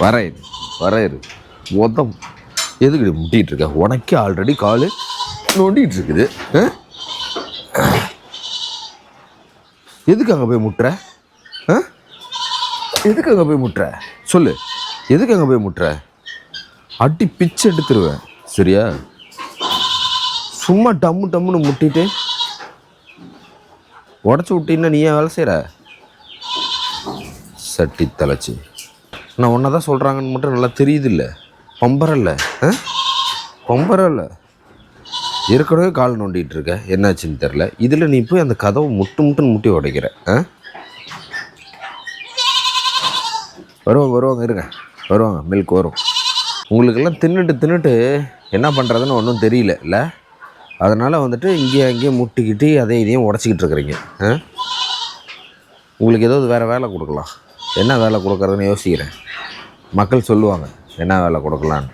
வரேன் வரேன். மொத்தம் எதுக்கு முட்டிகிட்டு இருக்க? உனக்கே ஆல்ரெடி காலு நோண்டிகிட்டு இருக்குது. ஆ? எதுக்கு அங்கே போய் முட்டுற? ஆ? எதுக்கு அங்கே போய் முட்டுற? சொல்லு. எதுக்கு அங்கே போய் முட்டுற? அடி பிச்சு எடுத்துருவேன். சரியா? சும்மா டம்மு டம்முன்னு முட்டிட்டு உடச்சி விட்டீங்கன்னா நீ ஏன் வேலை செய்கிற சட்டி தலைச்சி. நான் ஒன்றை தான் சொல்கிறாங்கன்னு மட்டும் நல்லா தெரியுது இல்லை பம்பரல்ல. ஆ? பம்பரல்ல. ஏற்கனவே கால் நோண்டிகிட்டு இருக்க. என்னாச்சுன்னு தெரில இதில் நீ போய் அந்த கதவை முட்டு முட்டுன்னு முட்டி உடைக்கிற. ஆ? வருவாங்க வருவாங்க இருங்க. வருவாங்க மில்க் வரும். உங்களுக்கெல்லாம் தின்னுட்டு தின்னுட்டு என்ன பண்ணுறதுன்னு ஒன்றும் தெரியல இல்லை? அதனால் வந்துட்டு இங்கேயே அங்கேயே முட்டிக்கிட்டு அதை இதையும் உடச்சிக்கிட்டு இருக்கிறீங்க. ஆ? உங்களுக்கு ஏதாவது வேறு வேலை கொடுக்கலாம். என்ன வேலை கொடுக்குறதுன்னு யோசிக்கிறேன். மக்கள் சொல்லுவாங்க என்ன வேலை கொடுக்கலான்னு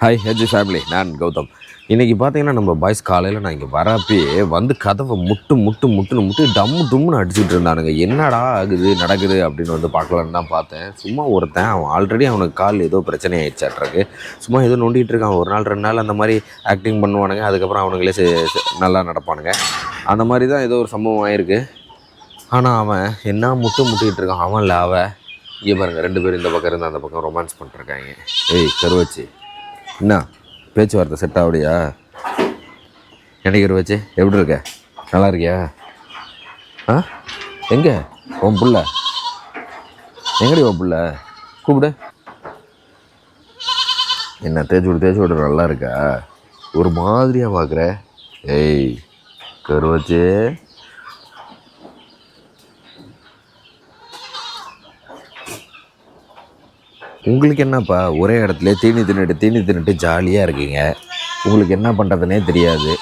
ஹாய் ஹெஜ் ஃபேமிலி நான் கௌதம். இன்றைக்கி பார்த்தீங்கன்னா நம்ம பாய்ஸ் காலையில் நான் இங்கே வரப்பே வந்து கதவை முட்டு முட்டு முட்டுன்னு முட்டு டம்மு டும்முன்னு அடிச்சுட்டு இருந்தானுங்க. என்னடா ஆகுது நடக்குது? அப்படின்னு வந்து பார்க்கலான்னு தான் பார்த்தேன். சும்மா ஒருத்தன் அவன் ஆல்ரெடி அவனுக்கு கால் ஏதோ பிரச்சனை ஆயிடுச்சாட்ருக்கு சும்மா ஏதோ நோண்டிகிட்டு இருக்கான். ஒரு நாள் ரெண்டு நாள் அந்த மாதிரி ஆக்டிங் பண்ணுவானுங்க. அதுக்கப்புறம் அவனுங்களே செ- நல்லா நடப்பானுங்க. அந்த மாதிரி தான் ஏதோ ஒரு சம்பவம் ஆயிருக்கு. ஆனால் அவன் என்ன முட்டு முட்டிகிட்டு இருக்கான்? அவன் இல்லை அவ இங்கே பாருங்க ரெண்டு பேரும் இந்த பக்கம் இருந்து அந்த பக்கம் ரொமான்ஸ் பண்ணிருக்காங்க ஏய் கருவச்சி. என்ன? பேச்சுவார்த்தை செட் ஆகுடியா என்னைக்கு கருவச்சி? எப்படி இருக்க? நல்லா இருக்கியா? ஆ? எங்கே? உன் புள்ள. எங்கடி உன் புள்ள? கூப்பிடு. என்ன தேய்ச்சி விடு தேய்ச்சி விடு நல்லா இருக்கா? ஒரு மாதிரியாக பார்க்குற ஏய் கருவச்சி. உங்களுக்கு என்னப்பா? ஒரே இடத்துல தீனி தின்னுட்டு தீனி தின்னுட்டு ஜாலியாக இருக்கீங்க. உங்களுக்கு என்ன பண்ணுறதுனே தெரியாது.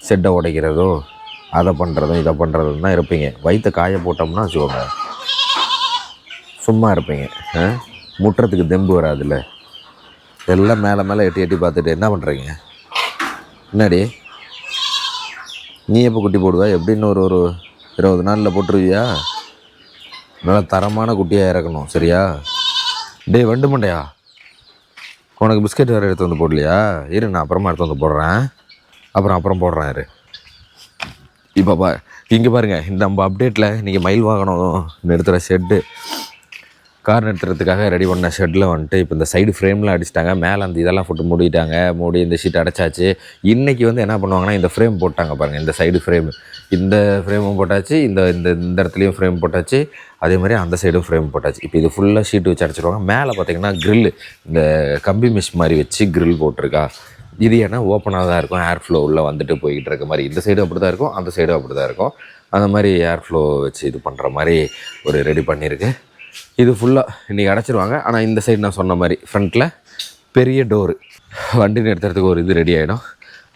செட்டை உடைக்கிறதோ அதை பண்ணுறதும் இதை பண்ணுறதும் தான் இருப்பீங்க. வயிற்ற காய போட்டோம்னா வச்சுக்கோங்க சும்மா இருப்பீங்க. ஆ? முட்டுறதுக்கு தெம்பு வராதுல்ல. எல்லாம் மேலே மேலே எட்டி எட்டி பார்த்துட்டு என்ன பண்ணுறீங்க என்னடி? நீ எப்போ குட்டி போடுவா? எப்படின்னு ஒரு ஒரு இருபது நாளில் போட்டுருவியா? நல்லா தரமான குட்டியாக இறக்கணும் சரியா? டேய் வண்டு மண்டையா? உனக்கு பிஸ்கெட் வேறு எடுத்து வந்து போடலையா? இரு நான் அப்புறமா எடுத்து வந்து போடுறேன். அப்புறம் அப்புறம் போடுறேன் இரு. இப்போ பா இங்கே பாருங்கள் இந்த நம்ம அப்டேட்டில் இன்றைக்கி மயில் வாகனம் நிறுத்துகிற ஷெட்டு கார் நிறுத்துறதுக்காக ரெடி பண்ண ஷெட்டில் வந்துட்டு இப்போ இந்த சைடு ஃப்ரேம்லாம் அடிச்சிட்டாங்க. மேலே அந்த இதெல்லாம் போட்டு மூடிட்டாங்க. மூடி இந்த ஷீட் அடைச்சாச்சு. இன்றைக்கி வந்து என்ன பண்ணுவாங்கன்னா இந்த ஃப்ரேம் போட்டாங்க பாருங்கள் இந்த சைடு ஃப்ரேம் இந்த ஃப்ரேமும் போட்டாச்சு இந்த இந்த இந்த இடத்துலையும் ஃப்ரேம் போட்டாச்சு அதே மாதிரி அந்த சைடும் ஃப்ரேம் போட்டாச்சு. இப்போ இது ஃபுல்லாக ஷீட் வச்சு அடைச்சிருவாங்க. மேலே பார்த்தீங்கன்னா க்ரில் இந்த கம்பி மிஷ் மாதிரி வச்சு க்ரில் போட்டிருக்கா. இது ஏன்னா ஓப்பனாக தான் இருக்கும் ஏர் ஃப்ளோ உள்ளே வந்துட்டு போய்கிட்டு இருக்க மாதிரி. இந்த சைடும் அப்படி தான் இருக்கும் அந்த சைடும் அப்படி தான் இருக்கும். அந்த மாதிரி ஏர் ஃப்ளோ வச்சு இது பண்ணுற மாதிரி ஒரு ரெடி பண்ணியிருக்கு. இது ஃபுல்லாக இன்றைக்கி அடைச்சிருவாங்க. ஆனால் இந்த சைடு நான் சொன்ன மாதிரி ஃப்ரண்ட்டில் பெரிய டோரு வண்டி நிறுத்துறதுக்கு ஒரு இது ரெடி ஆகிடும்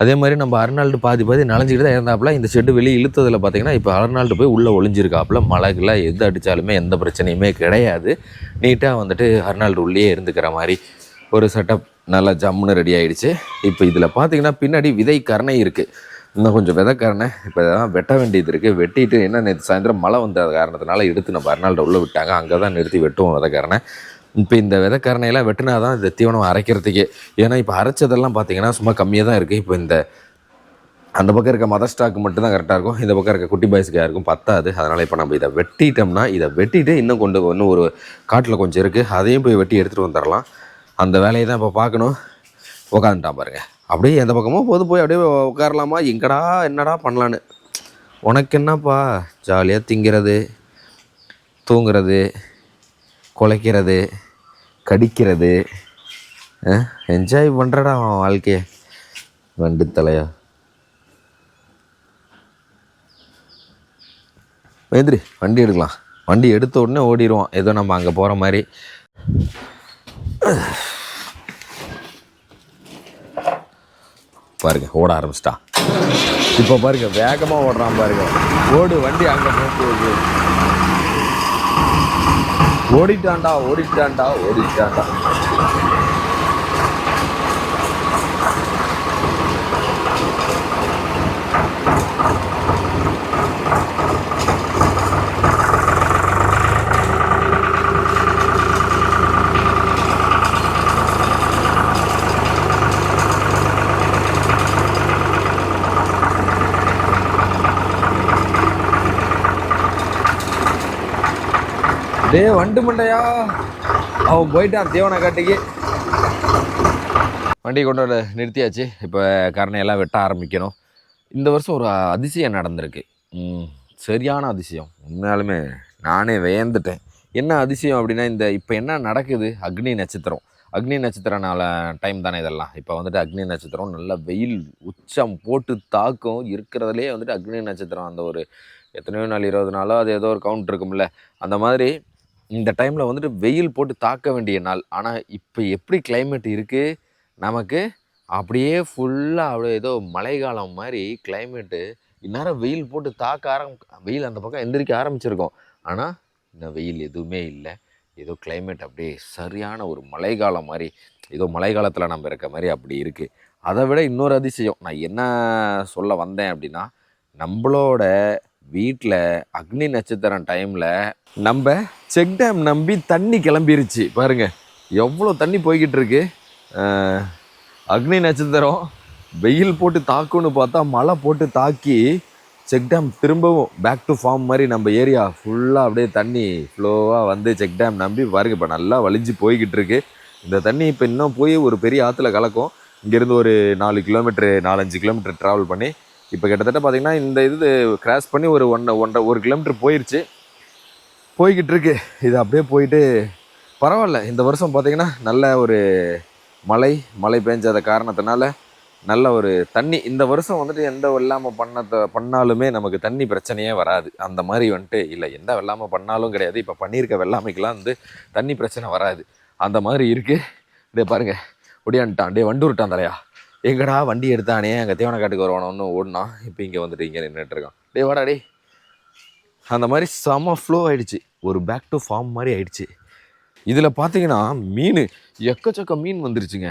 அதே மாதிரி நம்ம அர்னால்டு பாதி பாதி நனைஞ்சிக்கிட்டு தான் இருந்தாப்புல இந்த ஷெட்டு வெளியே இழுத்ததில் பார்த்தீங்கன்னா இப்போ அர்னால்டு போய் உள்ளே ஒளிஞ்சிருக்காப்புல. மழைக்குள்ள எது அடித்தாலுமே எந்த பிரச்சனையுமே கிடையாது. நீட்டாக வந்துட்டு அர்னால்டு உள்ளே இருந்துக்கிற மாதிரி ஒரு செட்டப் நல்லா ஜம்முன்னு ரெடி ஆகிடுச்சு இப்போ இதில் பார்த்தீங்கன்னா பின்னாடி விதை கரணை இருக்குது இன்னும் கொஞ்சம் விதைக்கரணை இப்போ இதெல்லாம் வெட்ட வேண்டியது இருக்குது வெட்டிட்டு என்ன நேற்று சாயந்தரம் மழை வந்த காரணத்தினால எடுத்து நம்ம அர்னால்டு உள்ளே விட்டாங்க. அங்கே தான் நிறுத்தி வெட்டுவோம் விதைக்கரணை இப்போ இந்த விதைக்கரணையெல்லாம் வெட்டினா தான் இந்த தீவனம் அரைக்கிறதுக்கே. ஏன்னா இப்போ அரைச்சதெல்லாம் பார்த்தீங்கன்னா சும்மா கம்மியாக தான் இருக்குது இப்போ இந்த அந்த பக்கம் இருக்க மதர் ஸ்டாக் மட்டும் தான் கரெக்டாக இருக்கும். இந்த பக்கம் இருக்க குட்டி பாய்ஸ்க்கு யாருக்கும் பத்தாது. அதனால் இப்போ நம்ம இதை வெட்டிட்டோம்னா இதை வெட்டிட்டு இன்னும் கொண்டு இன்னும் ஒரு காட்டில் கொஞ்சம் இருக்குது அதையும் போய் வெட்டி எடுத்துகிட்டு வந்துடலாம். அந்த வேலையை தான் இப்போ பார்க்கணும். உட்காந்துட்டான் பாருங்கள் அப்படியே எந்த பக்கமோ போது போய் அப்படியே உட்காரலாமா எங்கடா என்னடா பண்ணலான்னு. உனக்கு என்னப்பா? ஜாலியாக திங்கிறது தூங்குறது குலைக்கிறது. கடிக்கிறது. என்ஜாய் பண்ணுறடா அவன் வாழ்க்கையை. வண்டு தலையா. எந்திரி வண்டி எடுக்கலாம். வண்டி எடுத்த உடனே ஓடிடுவான். ஏதோ நம்ம அங்கே போகிற மாதிரி. பாருங்க ஓட ஆரம்பிச்சிட்டா இப்போ பாருங்க வேகமாக ஓடுறான் பாருங்க. ஓடு வண்டி அங்கே போகுது. ஓடிட்டான்டா ஓடிட்டான்டா ஓடிட்டான்டா. டே வண்டு மண்டையா? அவன் போயிட்டான் தீவன காட்டுக்கு. வண்டி கொண்டு வர நிறுத்தியாச்சு. இப்போ கரணையெல்லாம் வெட்ட ஆரம்பிக்கணும். இந்த வருஷம் ஒரு அதிசயம் நடந்திருக்கு. சரியான அதிசயம். உண்மையாலுமே நானே வியந்துட்டேன். என்ன அதிசயம் அப்படின்னா இந்த இப்போ என்ன நடக்குது? அக்னி நட்சத்திரம். அக்னி நட்சத்திரனால டைம் தானே இதெல்லாம். இப்போ வந்துட்டு அக்னி நட்சத்திரம் நல்ல வெயில் உச்சம் போட்டு தாக்கும். இருக்கிறதுலே வந்துட்டு அக்னி நட்சத்திரம். அந்த ஒரு எத்தனையோ நாள் இருபது நாளோ அது ஏதோ ஒரு கவுண்ட் இருக்கும்ல. அந்த மாதிரி இந்த டைமில் வந்துட்டு வெயில் போட்டு தாக்க வேண்டிய நாள். ஆனால் இப்போ எப்படி கிளைமேட் இருக்குது நமக்கு அப்படியே ஃபுல்லாக அப்படியே ஏதோ மழைக்காலம் மாதிரி கிளைமேட்டு இந்நேரம் வெயில் போட்டு தாக்க ஆரம் வெயில் அந்த பக்கம் எந்திரிக்க ஆரம்பிச்சிருக்கோம். ஆனால் இந்த வெயில் எதுவுமே இல்லை. ஏதோ கிளைமேட் அப்படியே சரியான ஒரு மழைக்காலம் மாதிரி ஏதோ மழைக்காலத்தில் நம்ம இருக்க மாதிரி அப்படி இருக்குது அதை விட இன்னொரு அதிசயம். நான் என்ன சொல்ல வந்தேன் அப்படின்னா நம்மளோட வீட்டில் அக்னி நட்சத்திரம் டைமில் நம்ம செக் டேம் நம்பி தண்ணி கிளம்பிருச்சு. பாருங்கள் எவ்வளோ தண்ணி போய்கிட்டு இருக்கு? அக்னி நட்சத்திரம் வெயில் போட்டு தாக்குன்னு பார்த்தா மழை போட்டு தாக்கி செக் டேம் திரும்பவும் பேக் டு ஃபார்ம் மாதிரி நம்ம ஏரியா ஃபுல்லாக அப்படியே தண்ணி ஃப்ளோவாக வந்து செக் டேம் நம்பி பாருங்க இப்போ நல்லா வலிஞ்சு போய்கிட்டு இருக்கு. இந்த தண்ணி இப்போ இன்னும் போய் ஒரு பெரிய ஆற்றுல கலக்கும். இங்கேருந்து ஒரு நாலு கிலோமீட்டரு நாலஞ்சு கிலோமீட்டர் ட்ராவல் பண்ணி இப்போ கிட்டத்தட்ட பார்த்தீங்கன்னா இந்த இது கிராஸ் பண்ணி ஒரு ஒன்றை ஒன்றரை ஒரு கிலோமீட்டர் போயிடுச்சு போய்கிட்டு இருக்கு இது அப்படியே போயிட்டு பரவாயில்ல. இந்த வருஷம் பார்த்தீங்கன்னா நல்ல ஒரு மழை மழை பெஞ்சாத காரணத்தினால நல்ல ஒரு தண்ணி. இந்த வருஷம் வந்துட்டு எந்த வெள்ளாமல் பண்ணத பண்ணாலுமே நமக்கு தண்ணி பிரச்சனையே வராது. அந்த மாதிரி வந்துட்டு இல்லை. எந்த வெள்ளாமல் பண்ணாலும் கிடையாது. இப்போ பண்ணியிருக்க வெள்ளாமைக்கெலாம் வந்து தண்ணி பிரச்சனை வராது. அந்த மாதிரி இருக்குது இதே பாருங்க. ஒடியான்ட்டான். டே வண்டு விட்டான் தலையா? எங்கடா வண்டி எடுத்தானே? அங்கே தேவனக்காட்டுக்கு வருவானோன்னு ஓடினா இப்போ இங்கே வந்துட்டு இங்கே நின்றுட்டுருக்கான் டே வாடா டே அந்த மாதிரி செம ஃப்ளோ ஆகிடுச்சு ஒரு பேக் டு ஃபார்ம் மாதிரி ஆயிடுச்சு. இதில் பார்த்தீங்கன்னா மீன் எக்கச்சக்க மீன் வந்துருச்சுங்க.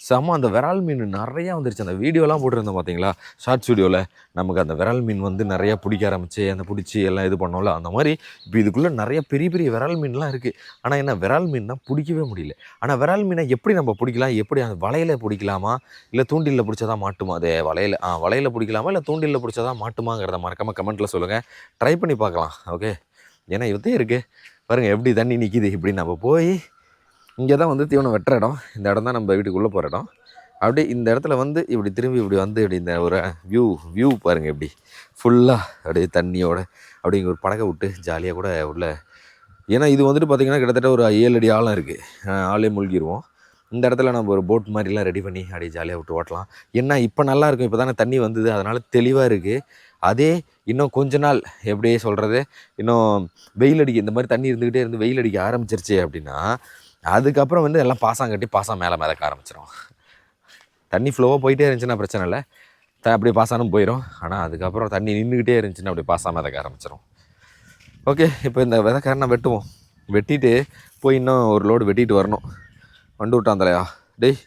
செம அந்த விரால் மீன் நிறையா வந்துருச்சு. அந்த வீடியோலாம் போட்டிருந்தோம் பார்த்தீங்களா ஷார்ட்ஸ் வீடியோவில் நமக்கு அந்த விரால் மீன் வந்து நிறையா பிடிக்க ஆரம்பிச்சு அந்த பிடிச்சி எல்லாம் இது பண்ணோம்ல அந்த மாதிரி இப்போ இதுக்குள்ளே நிறைய பெரிய பெரிய விரால் மீன்லாம் இருக்குது ஆனால் என்ன விரால் மீன் தான் பிடிக்கவே முடியல. ஆனால் விரால் மீனை எப்படி நம்ம பிடிக்கலாம்? எப்படி அந்த வலையில் பிடிக்கலாமா? இல்லை தூண்டிலில் பிடிச்சதா மாட்டுமா? அதே வலையில் ஆ வலையில் பிடிக்கலாமா? இல்லை தூண்டிலில் பிடிச்சதா மாட்டுமாங்கிறத மறக்காமல் கமெண்ட்டில் சொல்லுங்கள் ட்ரை பண்ணி பார்க்கலாம் ஓகே ஏன்னா இவத்தையும் இருக்குது பாருங்கள் எப்படி தண்ணி நிற்கிது இப்படி நம்ம போய் இங்கே தான் வந்து தீவனம் வெட்டுற இடம். இந்த இடம் தான் நம்ம வீட்டுக்குள்ளே போகிற இடம். அப்படியே இந்த இடத்துல வந்து இப்படி திரும்பி இப்படி வந்து இப்படி இந்த ஒரு வியூ வியூ பாருங்கள் இப்படி. ஃபுல்லாக அப்படியே தண்ணியோட அப்படி இங்கே ஒரு படகை விட்டு ஜாலியாக கூட உள்ள. ஏன்னா இது வந்துட்டு பார்த்திங்கன்னா கிட்டத்தட்ட ஒரு ஏழு அடி ஆழம் இருக்குது ஆளே மூழ்கிடுவோம் இந்த இடத்துல நம்ம ஒரு போட் மாதிரிலாம் ரெடி பண்ணி அப்படியே ஜாலியாக விட்டு ஓட்டலாம். என்ன இப்போ நல்லா இருக்கும். இப்போ தானே தண்ணி வந்தது. அதனால் தெளிவாக இருக்குது அதே இன்னும் கொஞ்ச நாள் எப்படி சொல்கிறது இன்னும் வெயில் அடிக்க இந்த மாதிரி தண்ணி இருந்துக்கிட்டே இருந்து வெயில் அடிக்க ஆரம்பிச்சிருச்சு அப்படின்னா அதுக்கப்புறம் வந்து எல்லாம் பாசம் கட்டி பாசம் மேலே மிதக்க ஆரம்பிச்சிடும் தண்ணி ஃப்ளோவாக போயிட்டே இருந்துச்சுன்னா பிரச்சனை இல்லை. த அப்படியே பாசானும் போயிடும் ஆனால் அதுக்கப்புறம் தண்ணி நின்றுக்கிட்டே இருந்துச்சுன்னா அப்படியே பாசம் மிதக்க ஆரம்பிச்சிடும் ஓகே இப்போ இந்த விதைக்காரனை வெட்டுவோம். வெட்டிட்டு போய் இன்னும் ஒரு லோடு வெட்டிட்டு வரணும். வண்டு விட்டான் தலையா. டேய்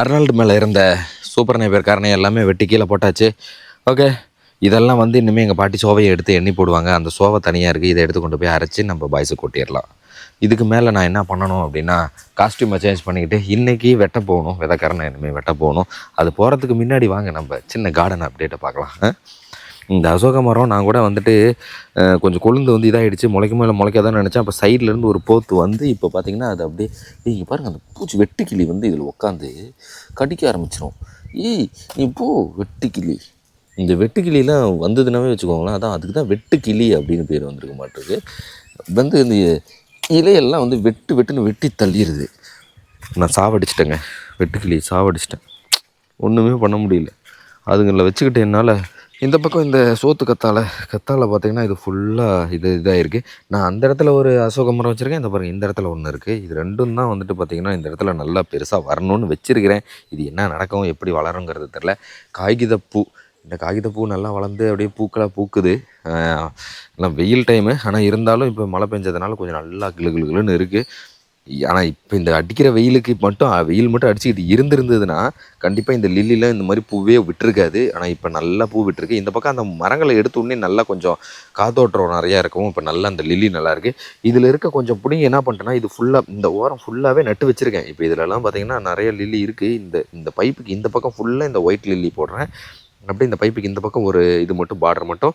அர்னால்டு மேலே இருந்த சூப்பர் நைபர் காரனை எல்லாமே வெட்டி கீழே போட்டாச்சு. ஓகே இதெல்லாம் வந்து இனிமேல் எங்கள் பாட்டி சோவையை எடுத்து எண்ணி போடுவாங்க. அந்த சோவை தனியாக இருக்குது இதை எடுத்து கொண்டு போய் அரைச்சி நம்ம பாய்ஸை கொட்டிடலாம். இதுக்கு மேலே நான் என்ன பண்ணணும் அப்படின்னா காஸ்டியூமை சேஞ்ச் பண்ணிக்கிட்டு இன்றைக்கி வெட்ட போகணும். விதக்காரனை இனிமேல் வெட்ட போகணும். அது போகிறதுக்கு முன்னாடி வாங்க நம்ம சின்ன கார்டன் அப்டேட்டை பார்க்கலாம். ஆ? இந்த அசோக மரம் நான் கூட வந்துட்டு கொஞ்சம் கொழுந்து வந்து இதாகிடுச்சு முளைக்குமோ இல்லை முளைக்காதான்னு நினச்சேன். அப்போ சைட்லேருந்து ஒரு போத்து வந்து இப்போ பார்த்தீங்கன்னா அது அப்படியே நீங்கள் பாருங்கள் அந்த பூச்சி வெட்டுக்கிளி வந்து இதில் உட்காந்து கடிக்க ஆரம்பிச்சிடும் ஏய் நீ போ வெட்டுக்கிளி. இந்த வெட்டுக்கிளிலாம் வந்ததுனாவே வச்சுக்கோங்களேன் அதான் அதுக்கு தான் வெட்டுக்கிளி அப்படின்னு பேர் வந்திருக்க மாட்டிருக்கு வந்து இந்த இலையெல்லாம் வந்து வெட்டு வெட்டுன்னு வெட்டி தள்ளிடுது நான் சாவடிச்சிட்டேங்க வெட்டுக்கிளி சாவடிச்சிட்டேன். ஒன்றுமே பண்ண முடியல. அதுங்களை வச்சுக்கிட்டு என்னால் இந்த பக்கம் இந்த சோத்து கத்தாழை கத்தாழை பார்த்தீங்கன்னா இது ஃபுல்லாக இது இதாக இருக்குது நான் அந்த இடத்துல ஒரு அசோக மரம் வச்சுருக்கேன் இந்த பாருங்கள் இந்த இடத்துல ஒன்று இருக்குது இது ரெண்டும் தான் வந்துட்டு பார்த்திங்கன்னா இந்த இடத்துல நல்லா பெருசாக வரணும்னு வச்சுருக்கிறேன். இது என்ன நடக்கும் எப்படி வளருங்கிறது தெரில காகிதப்பூ இந்த காகிதப்பூ நல்லா வளர்ந்து அப்படியே பூக்களாக பூக்குது. நல்லா எல்லாம் வெயில் டைமு ஆனால் இருந்தாலும் இப்போ மழை பெஞ்சதுனால கொஞ்சம் நல்லா கிளு கிளு கிளுன்னு இருக்குது ஆனால் இப்போ இந்த அடிக்கிற வெயிலுக்கு மட்டும் வெயில் மட்டும் அடிச்சுக்கிட்டு இருந்திருந்ததுன்னா கண்டிப்பாக இந்த லில்லியில் இந்த மாதிரி பூவே விட்டுருக்காது. ஆனால் இப்போ நல்லா பூ விட்டுருக்கு. இந்த பக்கம் அந்த மரங்களை எடுத்த உடனே நல்லா கொஞ்சம் காத்தோட்டம் நிறையா இருக்கும் இப்போ நல்லா அந்த லில்லி நல்லாயிருக்கு இதில் இருக்க கொஞ்சம் பிடிங்க என்ன பண்ணிட்டேன்னா இது ஃபுல்லாக இந்த ஓரம் ஃபுல்லாகவே நட்டு வச்சுருக்கேன். இப்போ இதிலலாம் பார்த்திங்கன்னா நிறைய லில்லி இருக்குது இந்த இந்த பைப்புக்கு இந்த பக்கம் ஃபுல்லாக இந்த ஒயிட் லில்லி போடுறேன். அப்படியே இந்த பைப்புக்கு இந்த பக்கம் ஒரு இது மட்டும் பார்டர் மட்டும்.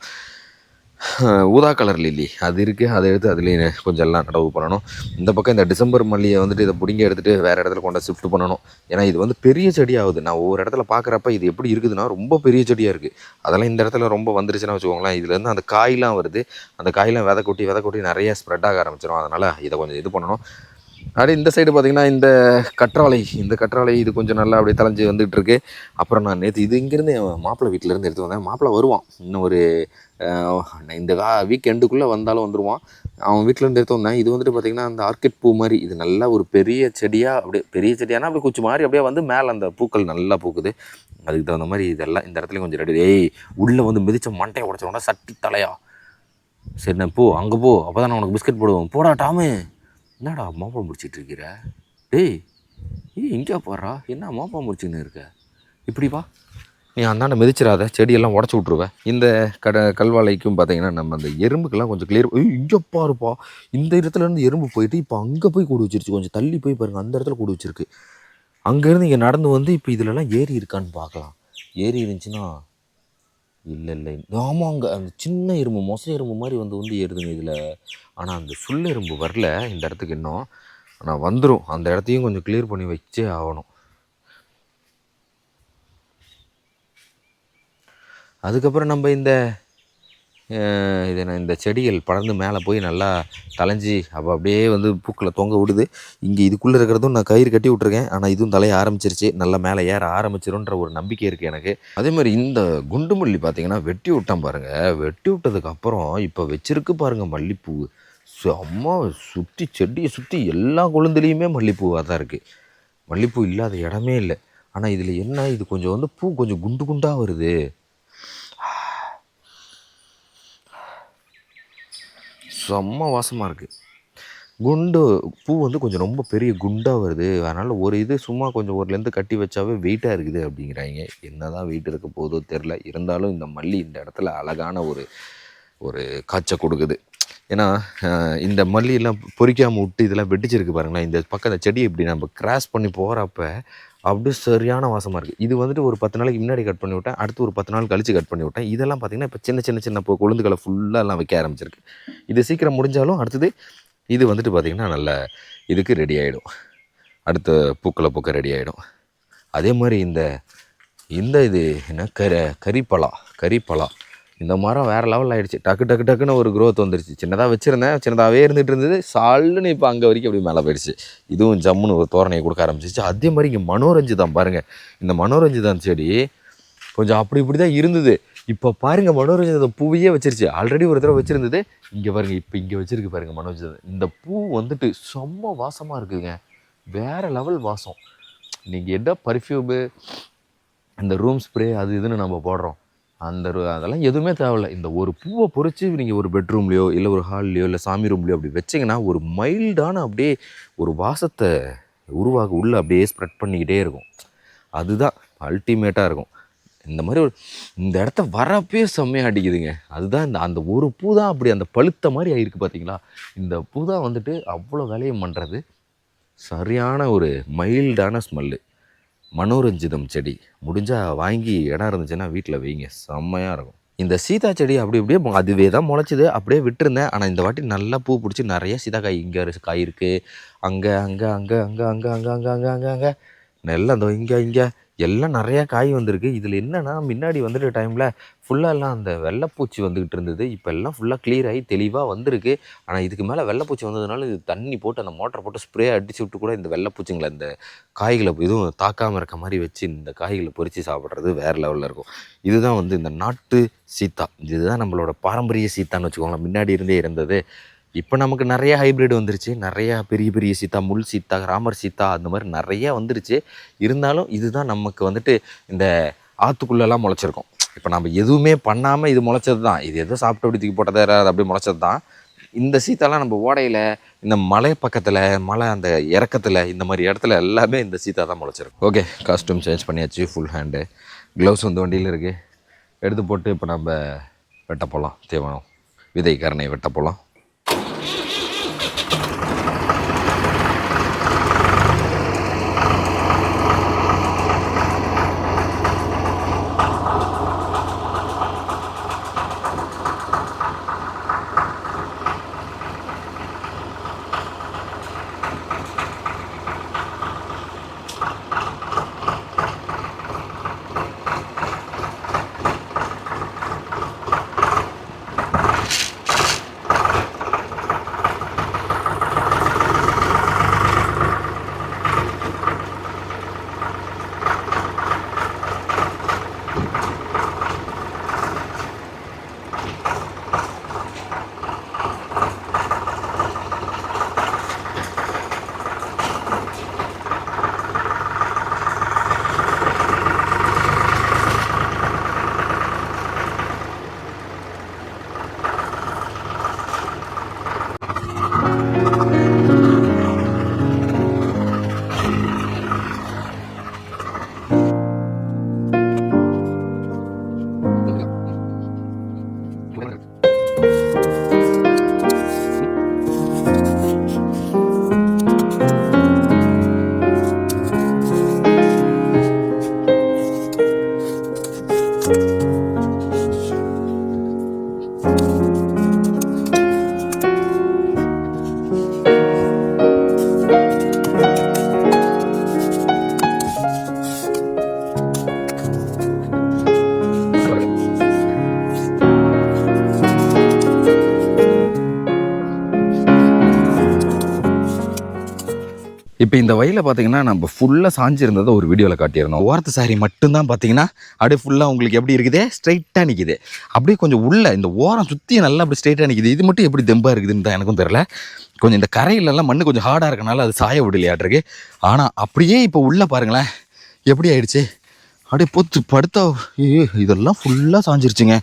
ஊதா கலர் லில்லி அது இருக்குது அதை எடுத்து அதுலேயே கொஞ்சம் எல்லாம் நடவு பண்ணணும். இந்த பக்கம் இந்த டிசம்பர் மல்லியை வந்துட்டு இதை பிடிங்க எடுத்துகிட்டு வேறு இடத்துல கொண்டு ஷிஃப்ட் பண்ணணும். ஏன்னா இது வந்து பெரிய செடி ஆகுது நான் ஒவ்வொரு இடத்துல பார்க்குறப்ப இது எப்படி இருக்குதுன்னா ரொம்ப பெரிய செடியாக இருக்குது அதெல்லாம் இந்த இடத்துல ரொம்ப வந்துருச்சுன்னா வச்சுக்கோங்களேன் இதுலேருந்து அந்த காயெலாம் வருது. அந்த காயெலாம் விதை கொட்டி விதை கொட்டி நிறைய ஸ்ப்ரெட் ஆக ஆரம்பிச்சிடும் அதனால் இதை கொஞ்சம் இது பண்ணணும். அப்படியே இந்த சைடு பார்த்தீங்கன்னா இந்த கற்றாழை இந்த கற்றாழை இது கொஞ்சம் நல்லா அப்படியே தலைஞ்சு வந்துகிட்டு இருக்கு. அப்புறம் நான் நேற்று இது இங்கேருந்து என் மாப்பிள்ளை வீட்டிலேருந்து எடுத்து வந்தேன். மாப்பிள்ளை வருவான். இன்னும் ஒரு இந்த வா வீக்கெண்டுக்குள்ளே வந்தாலும் வந்துடுவான் அவன் வீட்டிலேருந்து எடுத்து வந்தேன். இது வந்துட்டு பார்த்திங்கன்னா அந்த ஆர்கிட் பூ மாதிரி. இது நல்லா ஒரு பெரிய செடியாக அப்படியே பெரிய செடியானா அப்படியே குச்சி மாதிரி அப்படியே வந்து மேலே அந்த பூக்கள் நல்லா பூக்குது. அதுக்கு தகுந்த மாதிரி இதெல்லாம் இந்த இடத்துலையும் கொஞ்சம் ரெடி. ஏய் உள்ளே வந்து மிதிச்ச மண்டையை உடச்சோன்னா சட்டி தலையா. சரி நான் போ அங்கே போ. அப்போ தான் நான் உனக்கு பிஸ்கட் போடுவோம் போடா டாமு. என்னடா மாப்பா முடிச்சிட்டு இருக்கிற டேய் ஏய் இங்கே போடுறா என்ன மாப்பழம் முடிச்சுன்னு இருக்க? இப்படி வா. நீ அந்தாண்ட மிதிச்சிடாத செடியெல்லாம் உடச்சி விட்ருவேன் இந்த கட கல்வாலைக்கும் பார்த்தீங்கன்னா நம்ம அந்த எறும்புக்கெல்லாம் கொஞ்சம் கிளியர் இங்கப்பா இருப்பா இந்த இடத்துலேருந்து எறும்பு போயிட்டு இப்போ அங்கே போய் கூடு வச்சிருச்சு. கொஞ்சம் தள்ளி போய் பாருங்க அந்த இடத்துல கூடு வச்சிருக்கு. அங்கேருந்து இங்கே நடந்து வந்து இப்போ இதுலலாம் ஏரி இருக்கான்னு பார்க்கலாம் ஏரி இருந்துச்சுன்னா இல்லை இல்லை. ஆமாம் அங்கே அந்த சின்ன எறும்பு மொசை எறும்பு மாதிரி வந்து வந்து ஏறுதுங்க இதில். ஆனால் அந்த சுள்ள எறும்பு வரல இந்த இடத்துக்கு இன்னும். ஆனால் வந்துடும் அந்த இடத்தையும் கொஞ்சம் கிளியர் பண்ணி வச்சே ஆகணும். அதுக்கப்புறம் நம்ம இந்த இதை இது இந்த செடிகள் படர்ந்து மேலே போய் நல்லா தலைஞ்சி அப்போ அப்படியே வந்து பூக்களை தொங்க விடுது. இங்கே இதுக்குள்ளே இருக்கிறதும் நான் கயிறு கட்டி விட்ருக்கேன் ஆனால் இதுவும் தலைய ஆரம்பிச்சிருச்சு. நல்லா மேலே ஏற ஆரம்பிச்சிரும்ன்ற ஒரு நம்பிக்கை இருக்குது எனக்கு. அதே மாதிரி இந்த குண்டு மல்லி பார்த்தீங்கன்னா வெட்டி விட்டான் பாருங்கள் வெட்டி விட்டதுக்கு அப்புறம் இப்போ வச்சிருக்கு பாருங்கள் மல்லிப்பூ. செம்ம சுற்றி செடியை சுற்றி எல்லா கொழுந்துலேயுமே மல்லிப்பூவாக தான் இருக்குது மல்லிப்பூ இல்லாத இடமே இல்லை. ஆனால் இதில் என்ன இது கொஞ்சம் வந்து பூ கொஞ்சம் குண்டு குண்டாக வருது. செம்ம வாசமாக இருக்குது குண்டு பூ வந்து கொஞ்சம் ரொம்ப பெரிய குண்டாக வருது. அதனால் ஒரு இது சும்மா கொஞ்சம் ஒருலேருந்து கட்டி வச்சாவே வெயிட்டாக இருக்குது அப்படிங்கிறாங்க. என்ன தான் வெயிட் இருக்க போதோ தெரில இருந்தாலும் இந்த மல்லி இந்த இடத்துல அழகான ஒரு ஒரு காய்ச்சல் கொடுக்குது. ஏன்னா இந்த மல்லியெல்லாம் பொறிக்காமல் விட்டு இதெல்லாம் வெட்டிச்சிருக்கு பாருங்களேன். இந்த பக்கம் இந்த செடி இப்படி நம்ம கிராஸ் பண்ணி போகிறப்ப அப்படியே சரியான வாசமாக இருக்குது இது வந்துட்டு ஒரு பத்து நாளைக்கு முன்னாடி கட் பண்ணி விட்டேன். அடுத்து ஒரு பத்து நாள் கழித்து கட் பண்ணி விட்டேன். இதெல்லாம் பார்த்திங்கன்னா இப்போ சின்ன சின்ன சின்ன இப்போ கொழுந்துகளை ஃபுல்லாக எல்லாம் வைக்க ஆரம்பிச்சிருக்கு. இது சீக்கிரம் முடிஞ்சாலும் அடுத்தது இது வந்துட்டு பார்த்திங்கன்னா நல்ல இதுக்கு ரெடி ஆகிடும் அடுத்த பூக்களை பூக்க ரெடி ஆகிடும் அதே மாதிரி இந்த இந்த இது என்ன? கரி கரிப்பலா கரிப்பலா. இந்த மரம் வேறு லெவல் ஆயிடுச்சு. டக்கு டக்கு டக்குன்னு ஒரு க்ரோத் வந்துருச்சு. சின்னதாக வச்சுருந்தேன். சின்னதாகவே இருந்துகிட்டு இருந்தது. சால்னு இப்போ அங்கே வரைக்கும் அப்படி மேலே போயிடுச்சு. இதுவும் ஜம்முன்னு ஒரு தோரணையை கொடுக்க ஆரம்பிச்சிச்சு. அதே மாதிரி இங்கே மனோரஞ்சிதம் பாருங்கள் இந்த மனோரஞ்சிதம் செடி கொஞ்சம் அப்படி இப்படி தான் இருந்தது. இப்போ பாருங்கள் மனோரஞ்சிதம் பூவையே வச்சிருச்சு. ஆல்ரெடி ஒரு தடவை வச்சுருந்தது. இங்கே பாருங்கள் இப்போ இங்கே வச்சுருக்கு பாருங்கள் மனோரஞ்சிதம் இந்த பூ வந்துட்டு செம்ம வாசமாக இருக்குதுங்க. வேறு லெவல் வாசம். நீங்கள் என்ன பர்ஃப்யூமு இந்த ரூம் ஸ்ப்ரே அது இதுன்னு நம்ம போடுறோம். அந்த அதெல்லாம் எதுவுமே தேவையில்ல. இந்த ஒரு பூவை பொறிச்சு நீங்கள் ஒரு பெட்ரூம்லேயோ இல்லை ஒரு ஹால்லையோ இல்லை சாமி ரூம்லையோ அப்படி வச்சிங்கன்னா ஒரு மைல்டான அப்படியே ஒரு வாசத்தை உருவாக உள்ளே அப்படியே ஸ்ப்ரெட் பண்ணிக்கிட்டே இருக்கும். அதுதான் அல்டிமேட்டாக இருக்கும். இந்த மாதிரி ஒரு இந்த இடத்த வரப்பே செம்மையாக அடிக்குதுங்க. அதுதான் இந்த அந்த ஒரு பூ தான் அப்படி அந்த பழுத்த மாதிரி ஆகிருக்கு பார்த்தீங்களா இந்த பூ தான் வந்துட்டு அவ்வளோ வேலையும் பண்ணுறது சரியான ஒரு மைல்டான ஸ்மெல்லு மனோரஞ்சிதம் செடி. முடிஞ்சால் வாங்கி இடம் இருந்துச்சுன்னா வீட்டில் வைங்க. செம்மையாக இருக்கும். இந்த சீதா செடி அப்படி அப்படியே அதுவே தான் முளைச்சிது. அப்படியே விட்டுருந்தேன். ஆனால் இந்த வாட்டி நல்லா பூ பிடிச்சி நிறைய சீதா காய் இங்கே காய் இருக்குது அங்கே அங்கே அங்கே அங்கே அங்கே அங்கே அங்கே அங்கே அங்கே அங்கே. நெல்லை அந்த இங்கே இங்கே. எல்லாம் நிறையா காய் வந்திருக்கு. இதில் என்னன்னா முன்னாடி வந்துட்டு டைமில் ஃபுல்லாக அந்த வெள்ளைப்பூச்சி வந்துக்கிட்டு இருந்தது. இப்போ எல்லாம் ஃபுல்லாக கிளியர் ஆகி தெளிவாக வந்திருக்கு. ஆனால் இதுக்கு மேலே வெள்ளைப்பூச்சி வந்ததுனால இது தண்ணி போட்டு அந்த மோட்டரை போட்டு ஸ்ப்ரே அடிச்சு விட்டு கூட இந்த வெள்ளைப்பூச்சிங்களை இந்த காய்களை எதுவும் தாக்காமல் இருக்க மாதிரி வச்சு இந்த காய்களை பொறித்து சாப்பிட்றது வேறு லெவலில் இருக்கும். இதுதான் வந்து இந்த நாட்டு சீத்தா. இதுதான் நம்மளோட பாரம்பரிய சீத்தான்னு வச்சுக்கோங்களேன். முன்னாடி இருந்தே இருந்தது. இப்போ நமக்கு நிறைய ஹைப்ரிட் வந்துருச்சு. நிறையா பெரிய பெரிய சீத்தா முள் சீத்தா ராமர் சீத்தா அந்த மாதிரி நிறையா வந்துருச்சு. இருந்தாலும் இதுதான் நமக்கு வந்துட்டு இந்த ஆற்றுக்குள்ளெல்லாம் முளைச்சிருக்கும். இப்போ நம்ம எதுவுமே பண்ணாமல் இது முளைச்சது தான் இது எதோ சாப்பிட்டு அப்படி தூக்கி போட்டதே அது அப்படியே முளைச்சது தான் இந்த சீத்தாலாம் நம்ம ஓடையில் இந்த மலை பக்கத்தில் மலை அந்த இறக்கத்தில் இந்த மாதிரி இடத்துல எல்லாமே இந்த சீத்தா தான் முளைச்சிருக்கும். ஓகே காஸ்ட்யூம் சேஞ்ச் பண்ணியாச்சு ஃபுல் ஹேண்டு க்ளவுஸ் வந்து வண்டியில் இருக்குது எடுத்து போட்டு இப்போ நம்ம வெட்ட போகலாம் தீவனம் விதை கரணை வெட்ட போகலாம் இப்போ இந்த வயலில் பார்த்தீங்கன்னா நம்ம ஃபுல்லாக சாஞ்சிருந்ததை ஒரு வீடியோவில் காட்டியிருந்தோம். ஓரத்து சாரி மட்டும்தான் பார்த்தீங்கன்னா அப்படியே ஃபுல்லாக உங்களுக்கு எப்படி இருக்குது? ஸ்ட்ரைட்டாக நிற்கிது அப்படியே கொஞ்சம் உள்ள இந்த ஓரம் சுற்றி நல்லா அப்படி ஸ்ட்ரைட்டாக நிற்கிது இது மட்டும் எப்படி தெம்பாக இருக்குதுன்னு தான் எனக்கும் தெரில கொஞ்சம் இந்த கரையிலெல்லாம் மண்ணு கொஞ்சம் ஹார்டாக இருக்கனால அது சாய விடலையாட்டிருக்கு. ஆனால் அப்படியே இப்போ உள்ளே பாருங்களேன் எப்படி ஆயிடுச்சு? அப்படியே பொத்து படுத்தா இதெல்லாம் ஃபுல்லாக சாஞ்சிருச்சுங்க.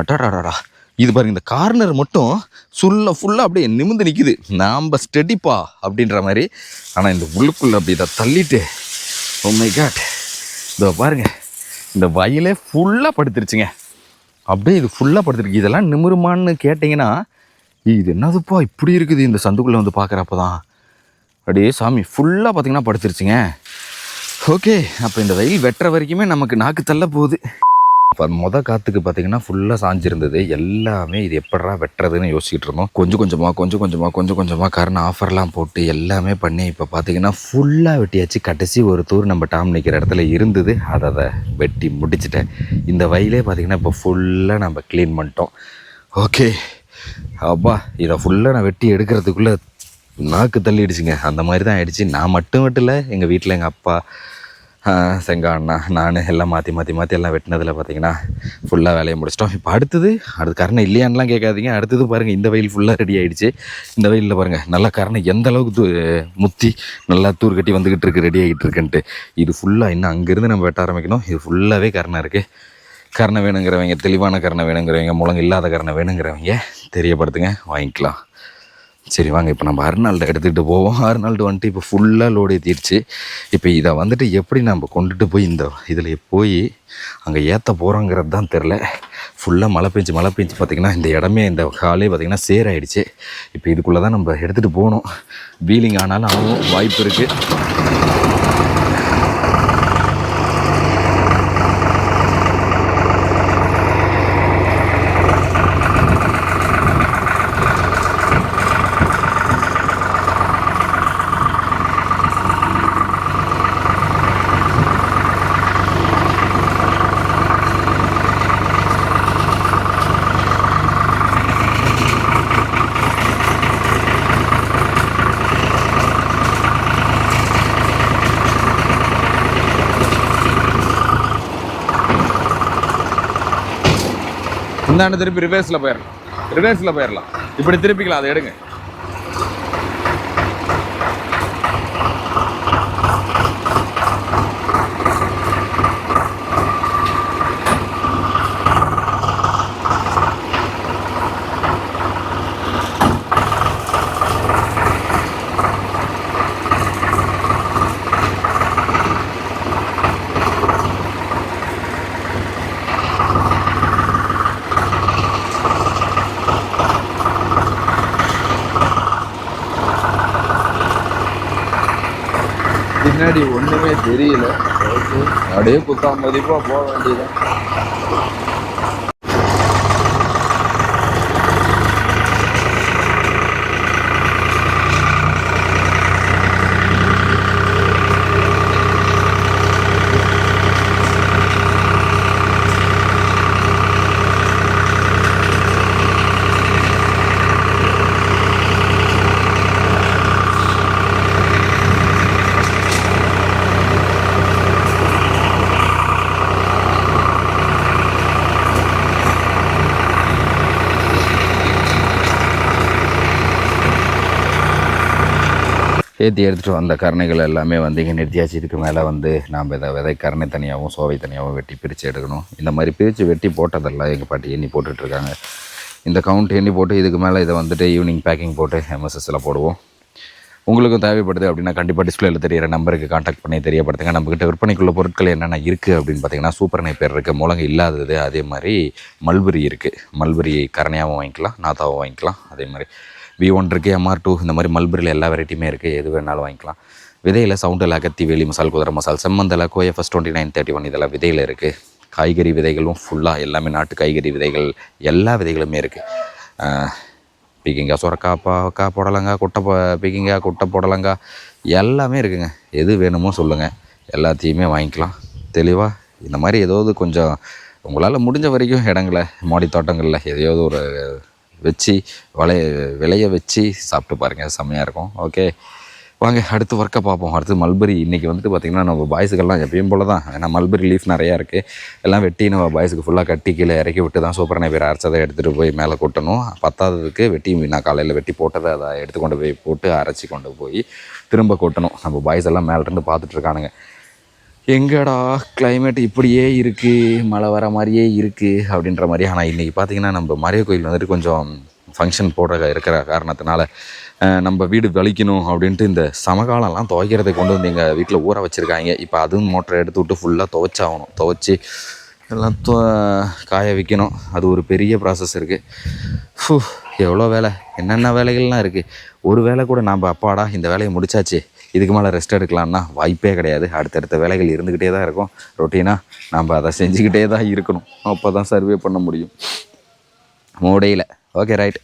அடாடாடாடா இது பாருங்க இந்த கார்னர் மட்டும் சுல்ல ஃபுல்லாக அப்படியே நிமிந்து நிற்கிது நாம் ஸ்டெடிப்பா அப்படின்ற மாதிரி. ஆனால் இந்த உள்ளுக்குள்ளே அப்படி இதை தள்ளிட்டு oh ஒம்மை காட் இதோ பாருங்க இந்த வயலே ஃபுல்லாக படுத்துருச்சுங்க. அப்படியே இது ஃபுல்லாக படுத்துருக்கு. இதெல்லாம் நிமிருமான்னு கேட்டிங்கன்னா இது என்னதுப்பா இப்படி இருக்குது? இந்த சந்துக்குள்ளே வந்து பார்க்குறப்ப தான் அப்படியே சாமி ஃபுல்லாக பார்த்தீங்கன்னா படுத்துருச்சுங்க. ஓகே அப்போ இந்த வெயில் வெட்டுற வரைக்குமே நமக்கு நாக்கு தள்ள போகுது. இப்போ மொதல் காற்றுக்கு பார்த்தீங்கன்னா ஃபுல்லாக சாஞ்சிருந்தது. எல்லாமே இது எப்படா வெட்டுறதுன்னு யோசிச்சுட்டு இருந்தோம். கொஞ்சம் கொஞ்சமாக கொஞ்சம் கொஞ்சமாக கொஞ்சம் கொஞ்சமாக கரண்ட் ஆஃபர்லாம் போட்டு எல்லாமே பண்ணி இப்போ பார்த்தீங்கன்னா ஃபுல்லாக வெட்டியாச்சு. கடைசி ஒரு தூர் நம்ம டாம் நிற்கிற இடத்துல இருந்தது. அதை அதை வெட்டி முடிச்சிட்டேன். இந்த வயலே பார்த்தீங்கன்னா இப்போ ஃபுல்லாக நம்ம க்ளீன் பண்ணிட்டோம். ஓகே அப்பா இதை ஃபுல்லாக நான் வெட்டி எடுக்கிறதுக்குள்ளே நாக்கு தள்ளிடுச்சுங்க. அந்த மாதிரி தான் ஆயிடுச்சு. நான் மட்டும் மட்டும் எங்கள் வீட்டில் எங்கள் அப்பா செங்கா அண்ணா நான் எல்லாம் மாற்றி மாற்றி மாற்றி எல்லாம் வெட்டினதில் பார்த்தீங்கன்னா ஃபுல்லாக வேலையை முடிச்சிட்டோம். இப்போ அடுத்தது அடுத்து கரணை இல்லையான்லாம் கேட்காதீங்க. அடுத்தது பாருங்கள் இந்த வெயில் ஃபுல்லாக ரெடி ஆகிடுச்சு இந்த வெயிலில் பாருங்கள் நல்லா கரணை எந்த அளவுக்கு தூ முத்தி நல்லா தூர் கட்டி வந்துக்கிட்டு இருக்கு ரெடி ஆகிட்டு இருக்குன்ட்டு. இது ஃபுல்லாக இன்னும் அங்கேருந்து நம்ம வெட்ட ஆரம்பிக்கணும். இது ஃபுல்லாகவே கரணை இருக்குது கரணை வேணுங்கிறவங்க தெளிவான கரணை வேணுங்கிறவங்க முழங்கு இல்லாத கரணை வேணுங்கிறவங்க தெரியப்படுத்துங்க வாங்கிக்கலாம். சரி வாங்க இப்போ நம்ம அருணாள்கிட்ட எடுத்துக்கிட்டு போவோம். அருணாள்டு வந்துட்டு இப்போ ஃபுல்லாக லோடு ஏற்றிடுச்சு இப்போ இதை வந்துட்டு எப்படி நம்ம கொண்டுட்டு போய் இந்த இதில் போய் அங்கே ஏற்ற போகிறோங்கிறது தான் தெரில ஃபுல்லாக மழை பெஞ்சு மழை பெஞ்சு பார்த்திங்கன்னா இந்த இடமே இந்த காலே பார்த்திங்கன்னா சேராயிடுச்சு. இப்போ இதுக்குள்ளே தான் நம்ம எடுத்துகிட்டு போகணும். வீலிங் ஆனாலும் ஆகும் வாய்ப்பு இருக்குது இந்தாண்டு திருப்பி ரிவர்ஸில் போயிடலாம் ரிவர்ஸில் போயிடலாம் இப்படி திருப்பிக்கலாம் அதை எடுங்க. பின்னாடி ஒண்ணுமே தெரியல. அப்படியே குத்தா மதிப்பா போக வேண்டியது ஏற்றி எடுத்துகிட்டு வந்த கரணைகள் எல்லாமே வந்து இங்கே நிறுத்தியாச்சு. இதுக்கு மேலே வந்து நாம் இதை விதை கரணை தனியாகவும் சோவை தனியாகவும் வெட்டி பிரித்து எடுக்கணும். இந்த மாதிரி பிரித்து வெட்டி போட்டதெல்லாம் எங்கள் பாட்டி எண்ணி போட்டுட்ருக்காங்க. இந்த கவுண்ட் எண்ணி போட்டு இதுக்கு மேலே இதை வந்துட்டு ஈவினிங் பேக்கிங் போட்டு எம்எஸ்எஸ்ஸில் போடுவோம். உங்களுக்கும் தேவைப்படுது அப்படின்னா கண்டிப்பாக டிஸ்பிளேல தெரியிற நம்பருக்கு காண்டாக்ட் பண்ணி தெரியப்படுத்துங்க. நம்மக்கிட்ட விற்பனைக்குள்ள பொருட்கள் என்னென்ன இருக்குது அப்படின்னு பார்த்தீங்கன்னா சூப்பர் நைப்பேர் இருக்குது முழங்கு இல்லாதது அதே மாதிரி மல்பரி இருக்குது மல்பரி கரணையாகவும் வாங்கிக்கலாம் நாத்தாவும் வாங்கிக்கலாம் அதே மாதிரி. வி ஒன் இருக்குது எம்ஆர் டூ இந்த மாதிரி மல்பரியில் எல்லா வெரைட்டியுமே இருக்குது எது வேணாலும் வாங்கிக்கலாம். விதையில் சவுண்டில் அகத்தி வேலி மசால் குதிரை மசால் செம்மந்தல CoFS twenty nine thirty one இதெல்லாம் விதையில் இருக்குது காய்கறி விதைகளும் ஃபுல்லாக எல்லாமே நாட்டு காய்கறி விதைகள் எல்லா விதைகளுமே இருக்குது பீக்கிங்காய் சுரக்காய் பாவக்காய் புடலங்காய் குட்டை பீக்கிங்காய் குட்டை புடலங்காய் எல்லாமே இருக்குங்க. எது வேணுமோ சொல்லுங்கள் எல்லாத்தையுமே வாங்கிக்கலாம். தெளிவாக இந்த மாதிரி ஏதாவது கொஞ்சம் உங்களால் முடிஞ்ச வரைக்கும் இடங்களை மாடி தோட்டங்களில் எதையாவது ஒரு வச்சு வளைய விளைய வச்சு சாப்பிட்டு பாருங்கள் செம்மையாக இருக்கும். ஓகே வாங்க அடுத்து ஒர்க்கை பார்ப்போம். அடுத்து மல்பரி இன்றைக்கி வந்துட்டு பார்த்திங்கன்னா நம்ம பாய்ஸுக்கெல்லாம் எப்பயும் போல தான் ஏன்னா மல்பரி லீஃப் நிறையா இருக்குது எல்லாம் வெட்டி நம்ம பாய்ஸுக்கு ஃபுல்லாக கட்டி கீழே இறக்கி விட்டு தான் சூப்பரான பேர் அரைச்சதை எடுத்துகிட்டு போய் மேலே கொட்டணும். பத்தாததுக்கு வெட்டி நான் காலையில் வெட்டி போட்டதை அதை எடுத்து கொண்டு போய் போட்டு அரைச்சி கொண்டு போய் திரும்ப கொட்டணும். நம்ம பாய்ஸ் எல்லாம் மேலேருந்து பார்த்துட்ருக்கானுங்க எங்கடா கிளைமேட் இப்படியே இருக்குது மழை வர மாதிரியே இருக்குது அப்படின்ற மாதிரி. ஆனால் இன்றைக்கி பார்த்தீங்கன்னா நம்ம மரிய கோயில் வந்துட்டு கொஞ்சம் ஃபங்க்ஷன் போடுற இருக்கிற காரணத்தினால நம்ம வீடு வலிக்கணும் அப்படின்ட்டு இந்த சமகாலம்லாம் துவைக்கிறதை கொண்டு வந்து எங்கள் வீட்டில் ஊற வச்சுருக்காங்க. இப்போ அதுவும் மோட்டரை எடுத்து விட்டு ஃபுல்லாக துவைச்சாகணும். துவைச்சி எல்லாம் காய வைக்கணும். அது ஒரு பெரிய ப்ராசஸ் இருக்குது எவ்வளோ வேலை? என்னென்ன வேலைகள்லாம் இருக்குது ஒரு வேலை கூட நாம் அப்பாடா இந்த வேலையை முடிச்சாச்சு. இதுக்கு மேலே ரெஸ்ட் எடுக்கலாம்னா வாய்ப்பே கிடையாது. அடுத்தடுத்த வேலைகள் இருந்துக்கிட்டே தான் இருக்கும். ரொட்டீனாக நம்ம அதை செஞ்சுக்கிட்டே தான் இருக்கணும். அப்போ தான் சர்வே பண்ண முடியும். மூடையில். Okay right